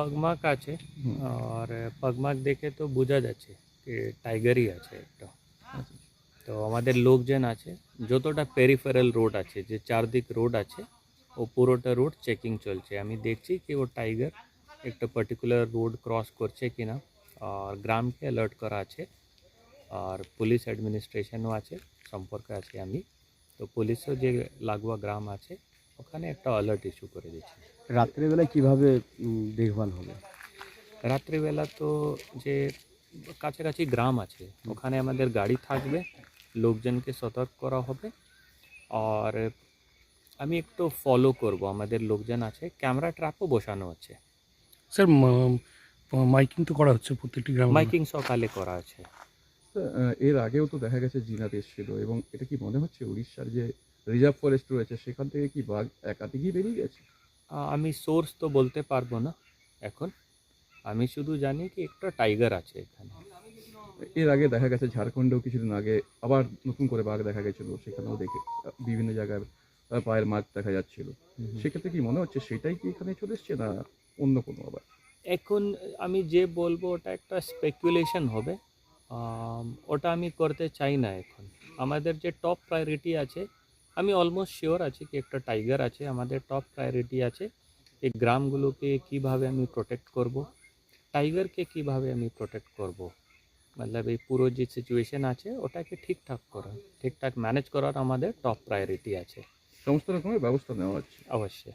পগমাক আছে আর পগমাক দেখে তো বোঝা যাচ্ছে যে টাইগারই আছে একটা। তো আমাদের লোকজন আছে যতটা পেরিফেরাল রোড আছে যে চারদিক রোড আছে ও পুরোটা রোড চেকিং চলছে। আমি দেখছি কি ও টাইগার একটা পার্টিকুলার রোড ক্রস করছে কি না আর গ্রামকে অ্যালার্ট করা আছে আর পুলিশ অ্যাডমিনিস্ট্রেশনও আছে সম্পর্কে আছে আমি। তো পুলিশও যে লাগোয়া গ্রাম আছে ওখানে একটা অ্যালার্ট ইস্যু করে দিচ্ছে রাত্রেবেলায় কীভাবে দেখভাল হবে? রাত্রিবেলা তো যে কাছাকাছি গ্রাম আছে ওখানে আমাদের গাড়ি থাকবে লোকজনকে সতর্ক করা হবে। আর আমি একটু ফলো করব আমাদের লোকজন আছে ক্যামেরা ট্র্যাপও বসানো আছে। স্যার মাইকিং তো করা হচ্ছে প্রত্যেকটি গ্রামে। মাইকিং সকালে করা আছে। এর আগেও তো দেখা গেছে জিনাত এসেছিল এবং এটা কি মনে হচ্ছে উড়িষ্যার যে রিজার্ভ ফরেস্ট রয়েছে সেখান থেকে কি বাঘ একাধিকই বেরিয়ে গেছে? আমি সোর্স তো বলতে পারব না এখন। আমি শুধু জানি কি একটা টাইগার আছে এখানে। এর আগে দেখা গেছে ঝাড়খণ্ডেও কিছুদিন আগে আবার নতুন করে বাঘ দেখা গেছিল সেখানেও দেখে বিভিন্ন জায়গায় পায়ের মাছ দেখা যাচ্ছিল। সেক্ষেত্রে কি মনে হচ্ছে সেটাই কি এখানে চলে এসছে না অন্য কোনো আবার? এখন আমি যে বলব ওটা একটা স্পেকুলেশন হবে। ওটা আমি করতে চাই না এখন। আমাদের যে টপ প্রায়োরিটি আছে আমি অলমোস্ট শিওর আছি কি একটা টাইগার আছে আমাদের টপ প্রায়োরিটি আছে এই গ্রামগুলোকে কীভাবে আমি প্রোটেক্ট করব টাইগারকে কীভাবে আমি প্রোটেক্ট করব। মতলব এই পুরো যে সিচুয়েশন আছে ওটাকে ঠিকঠাক করা ঠিকঠাক ম্যানেজ করার আমাদের টপ প্রায়োরিটি আছে। সমস্ত রকমের ব্যবস্থা নেওয়া হচ্ছে। অবশ্যই।